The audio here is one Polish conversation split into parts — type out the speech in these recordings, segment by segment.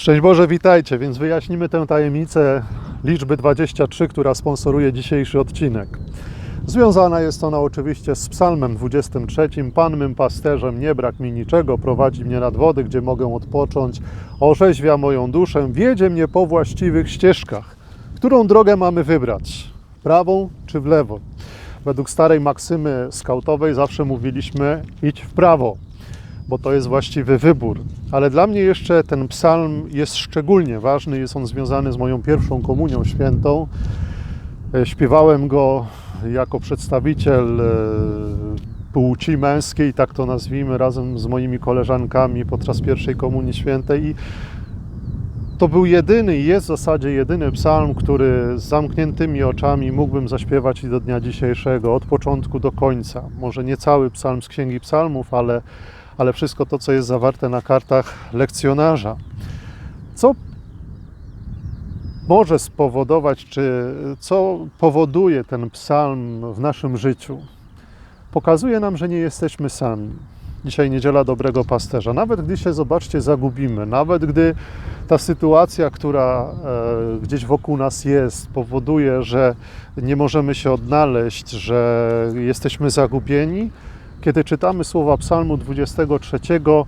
Szczęść Boże, witajcie. Więc wyjaśnimy tę tajemnicę liczby 23, która sponsoruje dzisiejszy odcinek. Związana jest ona oczywiście z Psalmem 23. Pan mym pasterzem, nie brak mi niczego, prowadzi mnie nad wody, gdzie mogę odpocząć, orzeźwia moją duszę, wiedzie mnie po właściwych ścieżkach. Którą drogę mamy wybrać? Prawą czy w lewo? Według starej maksymy skautowej zawsze mówiliśmy idź w prawo bo to jest właściwy wybór. Ale dla mnie jeszcze ten psalm jest szczególnie ważny, jest on związany z moją pierwszą komunią świętą. E, Śpiewałem go jako przedstawiciel e, płci męskiej, tak to nazwijmy, razem z moimi koleżankami podczas pierwszej komunii świętej i to był jedyny i jest w zasadzie jedyny psalm, który z zamkniętymi oczami mógłbym zaśpiewać i do dnia dzisiejszego, od początku do końca. Może nie cały psalm z Księgi Psalmów, ale, ale wszystko to, co jest zawarte na kartach lekcjonarza. Co może spowodować, czy co powoduje ten psalm w naszym życiu? Pokazuje nam, że nie jesteśmy sami. Dzisiaj niedziela dobrego pasterza. Nawet gdy się, zobaczcie, zagubimy, nawet gdy ta sytuacja, która e, gdzieś wokół nas jest, powoduje, że nie możemy się odnaleźć, że jesteśmy zagubieni, kiedy czytamy słowa Psalmu 23, e,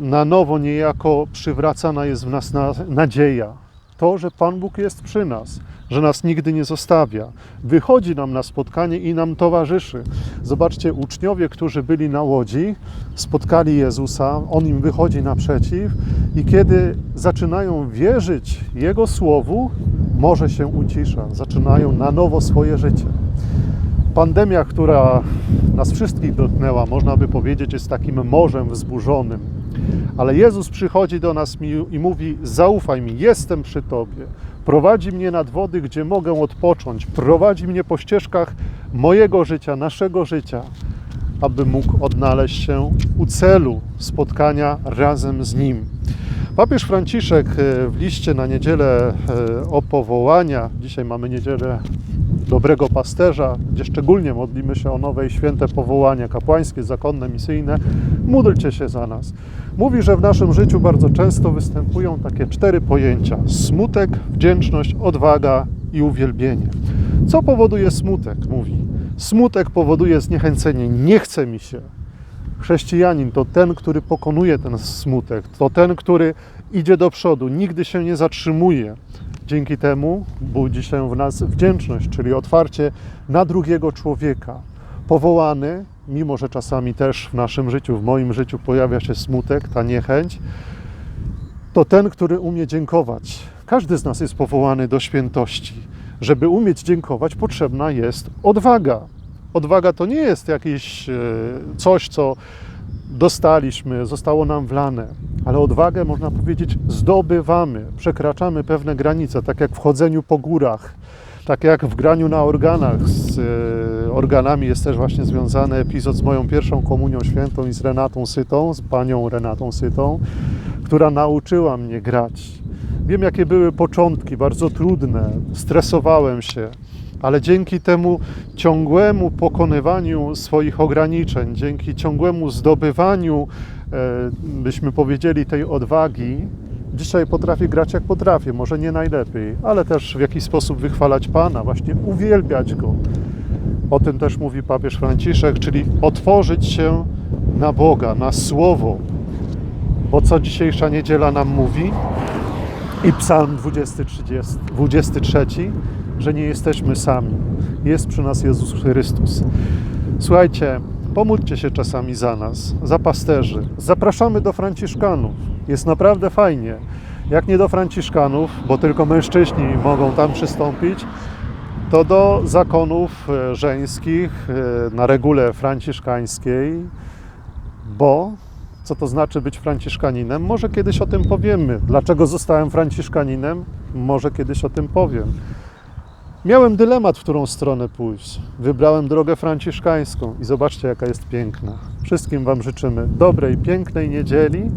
na nowo niejako przywracana jest w nas na, nadzieja. To, że Pan Bóg jest przy nas, że nas nigdy nie zostawia. Wychodzi nam na spotkanie i nam towarzyszy. Zobaczcie, uczniowie, którzy byli na łodzi, spotkali Jezusa, On im wychodzi naprzeciw i kiedy zaczynają wierzyć Jego słowu, morze się ucisza, zaczynają na nowo swoje życie. Pandemia, która nas wszystkich dotknęła, można by powiedzieć, jest takim morzem wzburzonym. Ale Jezus przychodzi do nas i mówi: Zaufaj mi, jestem przy Tobie. Prowadzi mnie nad wody, gdzie mogę odpocząć. Prowadzi mnie po ścieżkach mojego życia, naszego życia, aby mógł odnaleźć się u celu spotkania razem z Nim. Papież Franciszek e, w liście na niedzielę e, o powołania, dzisiaj mamy niedzielę dobrego pasterza, gdzie szczególnie modlimy się o nowe i święte powołania kapłańskie, zakonne, misyjne, módlcie się za nas. Mówi, że w naszym życiu bardzo często występują takie cztery pojęcia: smutek, wdzięczność, odwaga i uwielbienie. Co powoduje smutek? Mówi. Smutek powoduje zniechęcenie, nie chce mi się. Chrześcijanin to ten, który pokonuje ten smutek, to ten, który idzie do przodu, nigdy się nie zatrzymuje. Dzięki temu budzi się w nas wdzięczność, czyli otwarcie na drugiego człowieka. Powołany, mimo że czasami też w naszym życiu, w moim życiu pojawia się smutek, ta niechęć, to ten, który umie dziękować. Każdy z nas jest powołany do świętości. Żeby umieć dziękować, potrzebna jest odwaga. Odwaga to nie jest jakieś e, coś, co dostaliśmy, zostało nam wlane, ale odwagę, można powiedzieć, zdobywamy, przekraczamy pewne granice, tak jak w chodzeniu po górach, tak jak w graniu na organach. Z e, organami jest też właśnie związany epizod z moją pierwszą komunią świętą i z Renatą Sytą, z panią Renatą Sytą, która nauczyła mnie grać. Wiem, jakie były początki, bardzo trudne, stresowałem się, ale dzięki temu ciągłemu pokonywaniu swoich ograniczeń, dzięki ciągłemu zdobywaniu, e, byśmy powiedzieli, tej odwagi, dzisiaj potrafię grać jak potrafię, może nie najlepiej, ale też w jakiś sposób wychwalać Pana, właśnie uwielbiać Go. O tym też mówi papież Franciszek, czyli otworzyć się na Boga, na Słowo. Bo co dzisiejsza niedziela nam mówi? I Psalm 20, 30, 23, że nie jesteśmy sami. Jest przy nas Jezus Chrystus. Słuchajcie, pomódlcie się czasami za nas, za pasterzy. Zapraszamy do Franciszkanów. Jest naprawdę fajnie. Jak nie do Franciszkanów, bo tylko mężczyźni mogą tam przystąpić, to do zakonów e, żeńskich e, na regule franciszkańskiej, bo co to znaczy być franciszkaninem? Może kiedyś o tym powiemy. Dlaczego zostałem franciszkaninem? Może kiedyś o tym powiem. Miałem dylemat, w którą stronę pójść. Wybrałem drogę franciszkańską i zobaczcie, jaka jest piękna. Wszystkim Wam życzymy dobrej, pięknej niedzieli.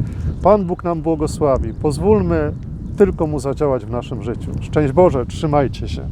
Pan Bóg nam błogosławi. Pozwólmy tylko Mu zadziałać w naszym życiu. Szczęść Boże, trzymajcie się.